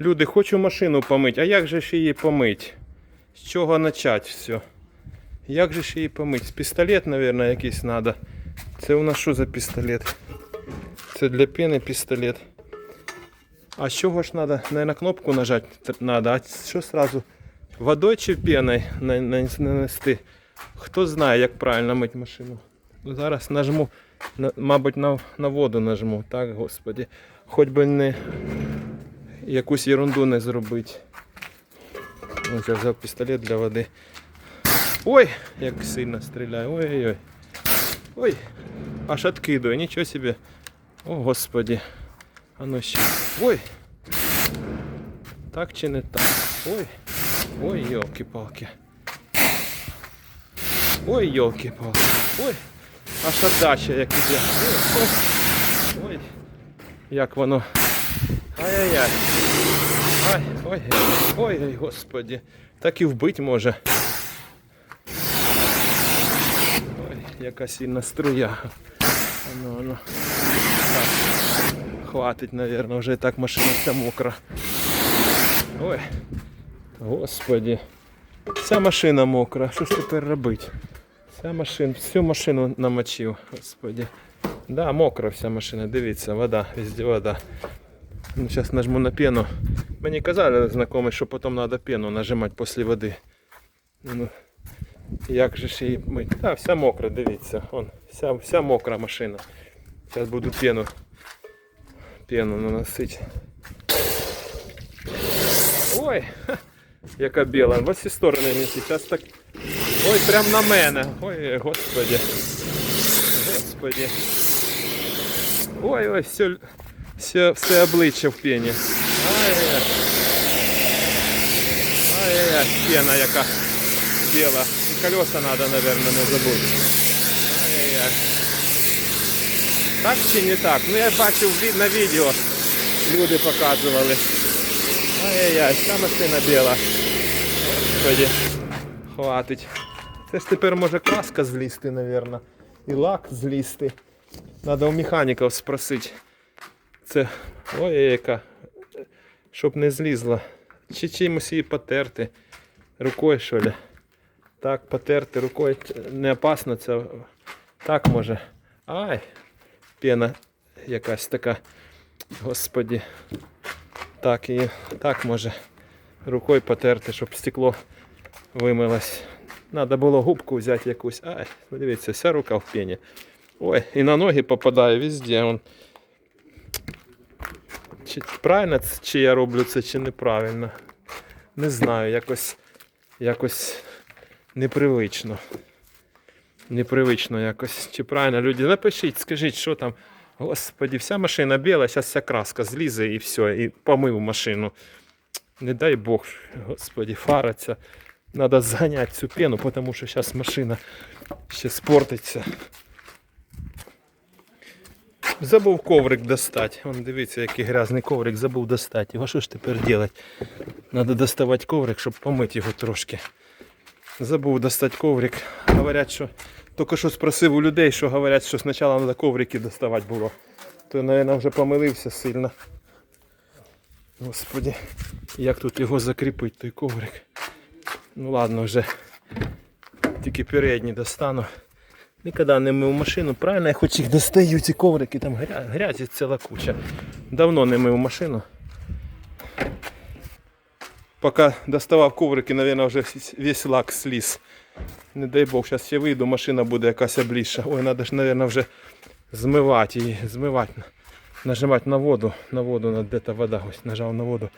Люди, хочу машину помити. А як же ж її помить? З чого почати все? Як же ж її помить? Пістолет, мабуть, якийсь треба. Це у нас що за пістолет? Це для пени пістолет. А з чого ж треба? Наверное, кнопку нажати треба. А що сразу? Водою чи на- нанести? Хто знає, як правильно мити машину? Зараз нажму, мабуть, на, воду нажму. Так, господі. Хоч би не якусь ерунду не зробити. Ось я взяв пістолет для води. Ой, як сильно стріляє. Ой-ой-ой. Ой, аж откидує, нічого собі. О, господі. А ну ще. Ой. Так чи не так? Ой. Ой, йолки-палки. Ой, йолки-палки. Ой. Аж отдача як іде. Ой. Ой. Як воно. Ай-яй-яй. Ай, ой, ой, ой, господі. Так і вбить може. Ой, яка сильна струя. Ану, ану. Так. Хватить, наверное, вже і так машина вся мокра. Ой. Господі. Вся машина мокра. Що ж тепер робити? Вся машина, всю машину намочив. Господі. Да, мокра вся машина. Дивіться, вода, везде вода. Ну, сейчас нажму на пену. Мені казали знайомі, що потім треба пену нажимати після води. Ну, як же ж її мити? Так, вся мокра, дивіться. Вон, вся, вся мокра машина. Зараз буду пену, пену наносити. Ой, яка біла. В усі сторони мені зараз так. Ой, прям на мене. Ой, господи. Господи. Ой, ой, все, все, все обличчя в пені. Ай-яй-яй. Ай-яй-яй, пена яка біла. І колеса треба, наверное, не забути. Ай-яй-яй. Так чи не так? Ну я бачив на відео. Люди показували. Ай-яй-яй, вся машина біла. Господи. Хватить. Це ж тепер може краска злізти, наверное. І лак злізти. Надо у механіків спросити. Це. Ой, яка. Щоб не злізла. Чи чимось її потерти. Рукою що ли? Так, потерти рукою не опасно це. Так може. Ай! Пена якась така. Господі. Так і так може. Рукою потерти, щоб стекло вимилось. Надо було губку взяти якусь. Ай, дивіться, вся рука в пені. Ой, і на ноги попадає везде. Он. Чи правильно чи я роблю це, чи неправильно. Не знаю, якось, якось непривично. Непривично якось. Чи правильно люди? Напишіть, скажіть, що там. Господи, вся машина біла, зараз вся краска злізе і все, і помив машину. Не дай Бог, господи, фара ця. Надо зганяти цю пену, тому що зараз машина ще спортиться. Забув коврик достати. Вон дивіться, який грязний коврик забув достати. Його що ж тепер робити? Надо доставати коврик, щоб помити його трошки. Забув достати коврик. Говорять, що тільки що спросив у людей, що говорять, що спочатку треба коврики доставати було. То, мабуть, вже помилився сильно. Господи, як тут його закріпити, той коврик. Ну ладно, вже тільки передній достану. Ніколи не мив машину. Правильно, я хоч їх достаю, ці коврики, там гря- грязі ціла куча. Давно не мив машину. Поки доставав коврики, мабуть, вже весь лак сліз. Не дай Бог, зараз ще вийду, машина буде якась обліша. Ой, треба ж, мабуть, вже змивати її, змивати. Нажимати на воду, на воду, на де та вода, ось нажав на воду.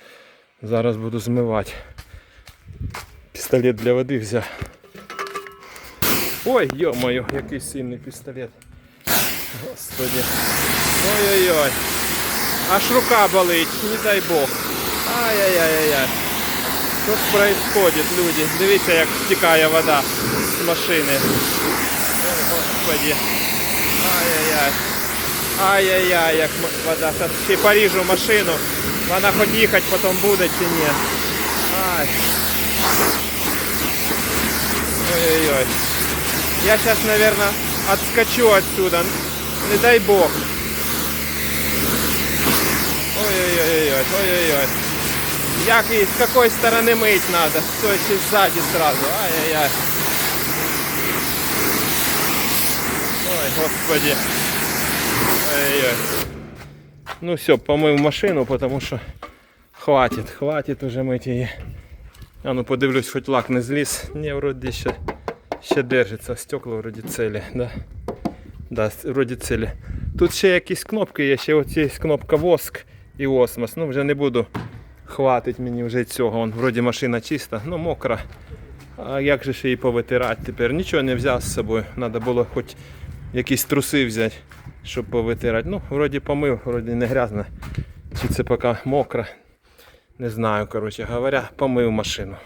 Зараз буду змивати. Пістолет для води взяв. Ой, ё-моё, який сильний пістолет. Господи. Ой-ой-ой. Аж рука болить, не дай Бог. Ай-яй-яй-яй. Що ж происходит, люди? Дивіться, як стікає вода з машини. Ой, Господи. Ай-яй-яй. Ай-яй-яй, як м- вода. Зараз ще поріжу машину. Вона хоч їхати потім буде чи ні. Ай. Ой-ой-ой. Я сейчас, наверное, отскочу отсюда. Не дай бог. Ой-ой-ой, ой-ой-ой. Як і з якої сторони мить треба, то чи ззаді сразу. Ай-яй-яй. Ой, господи. Ой-ой. Ну все, помив машину, потому що хватит, хватит уже мить її. А ну подивлюсь, хоч лак не зліз. Ні, вроді ще, ще держиться. Стекла вроді цілі, да? Да, вроді цілі. Тут ще якісь кнопки є, ще оці кнопка воск і осмос. Ну вже не буду. Хватить мені вже цього. Вон, вроді машина чиста, ну мокра. А як же ж її повитирати тепер? Нічого не взяв з собою. Треба було хоч якісь труси взяти, щоб повитирати. Ну, вроді помив, вроді не грязно. Чи це поки мокро. Не знаю, коротше говоря, помив машину.